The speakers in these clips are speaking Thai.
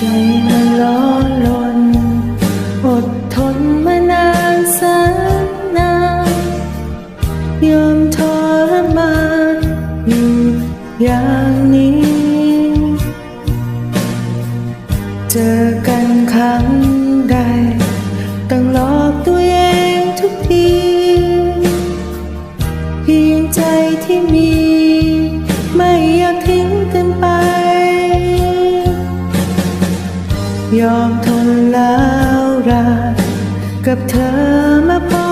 มันร้อนรน กับเธอมาพอ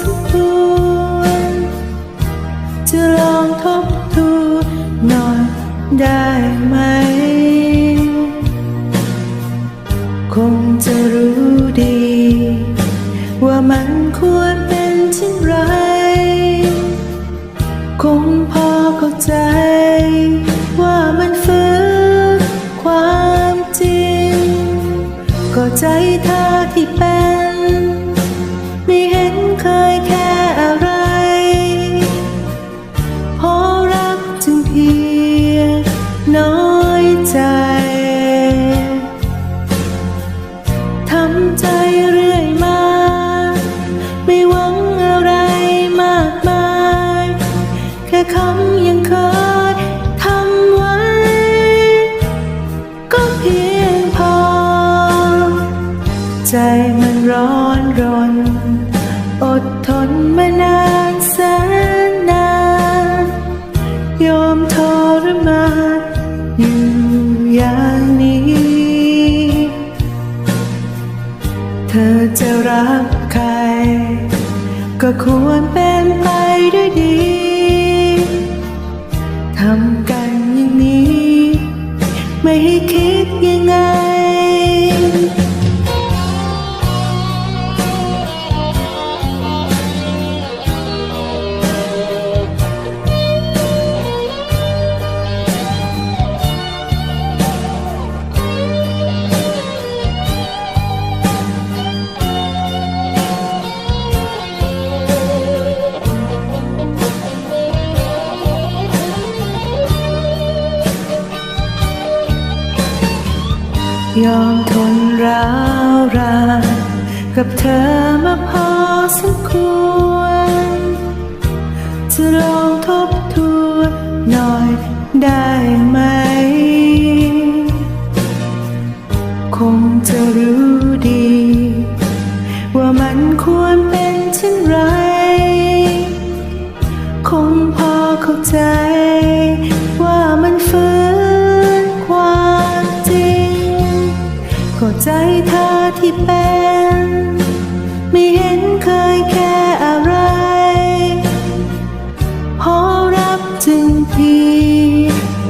สมควรจะลองทบทวนหน่อยได้ไหม คงจะรู้ดี ว่ามันควรเป็นเช่นไร คงพอเข้าใจว่ามันฝืนความจริง ก็ใจเธ ใจมันร้อนรน อดทนมานานแสนนานยอมทรมานอยู่อย่างนี้ เธอจะรักใคร ก็ควรเป็นไปด้วยดี ทำกันอย่างนี้ ไม่ให้คิดยังไง ยอมทนร้าวรานกับเธอมาพอสมควร จะลองทบทวนหน่อยได้ไหม คงจะรู้ดี ว่ามันควรเป็นเช่นไร คงพอเข้าใจ ก็ใจเธอที่เป็น ไม่เห็นเคยแค่อะไรพราะรักจึงพี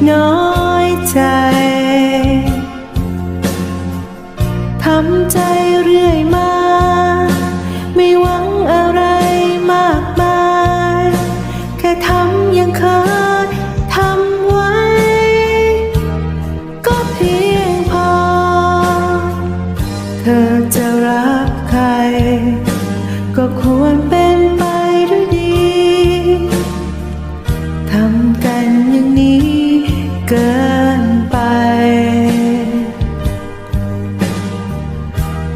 น้อง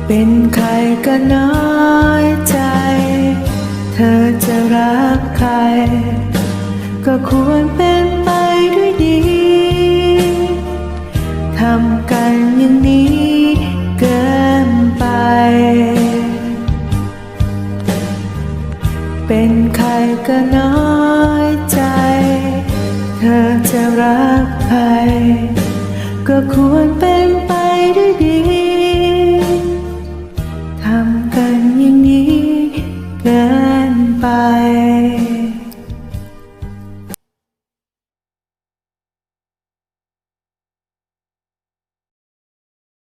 เป็นใครก็น้อยใจ เธอจะรักใคร ก็ควรเป็นไปด้วยดี ทำกันอย่างนี้เกินไป เป็นใครก็น้อยใจ เธอจะรักใคร ก็ควรเป็น ท